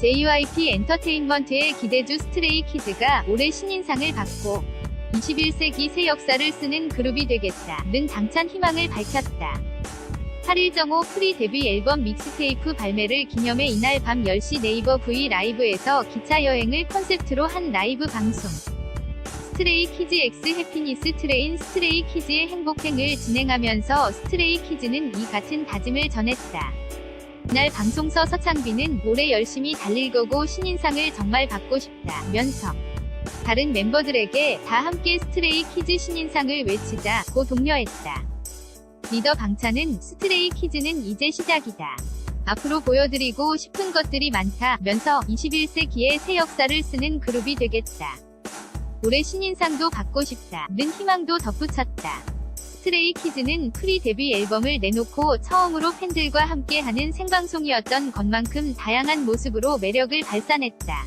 JYP 엔터테인먼트의 기대주 스트레이 키즈가 올해 신인상을 받고 21세기 새 역사를 쓰는 그룹이 되겠다는 당찬 희망을 밝혔다. 8일 정오 프리 데뷔 앨범 믹스테이프 발매를 기념해 이날 밤 10시 네이버 V 라이브에서 기차 여행을 컨셉트로 한 라이브 방송. 스트레이 키즈 X 해피니스 트레인 스트레이 키즈의 행복행을 진행하면서 스트레이 키즈는 이 같은 다짐을 전했다. 이날 방송서 서창빈은 올해 열심히 달릴 거고 신인상을 정말 받고 싶다면서 다른 멤버들에게 다 함께 스트레이 키즈 신인상을 외치자고 독려했다. 리더 방찬은 스트레이 키즈는 이제 시작이다. 앞으로 보여드리고 싶은 것들이 많다면서 21세기의 새 역사를 쓰는 그룹이 되겠다. 올해 신인상도 받고 싶다는 희망도 덧붙였다. 스트레이 키즈는 프리 데뷔 앨범을 내놓고 처음으로 팬들과 함께하는 생방송이었던 것만큼 다양한 모습으로 매력을 발산했다.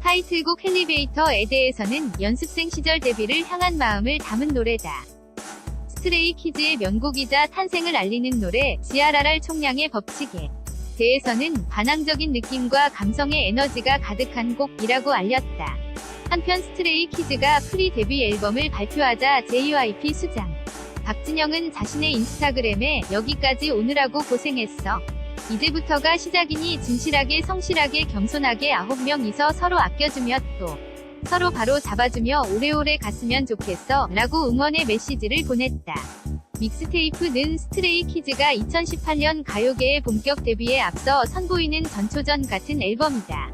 타이틀곡 헬리베이터 에 대해서는 연습생 시절 데뷔를 향한 마음을 담은 노래다. 스트레이 키즈의 명곡이자 탄생을 알리는 노래 지아라랄 총량의 법칙에 대해서는 반항적인 느낌과 감성의 에너지가 가득한 곡이라고 알렸다. 한편 스트레이 키즈가 프리 데뷔 앨범을 발표하자 JYP 수장 박진영은 자신의 인스타그램에 여기까지 오느라고 고생했어. 이제부터가 시작이니 진실하게 성실하게 겸손하게 9명이서 서로 아껴주며 또 서로 바로 잡아주며 오래오래 갔으면 좋겠어 라고 응원의 메시지를 보냈다. 믹스테이프는 스트레이 키즈가 2018년 가요계의 본격 데뷔에 앞서 선보이는 전초전 같은 앨범이다.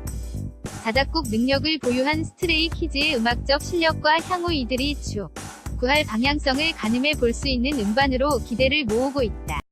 자작곡 능력을 보유한 스트레이 키즈의 음악적 실력과 향후 이들이 쭉 구할 방향성을 가늠해 볼 수 있는 음반으로 기대를 모으고 있다.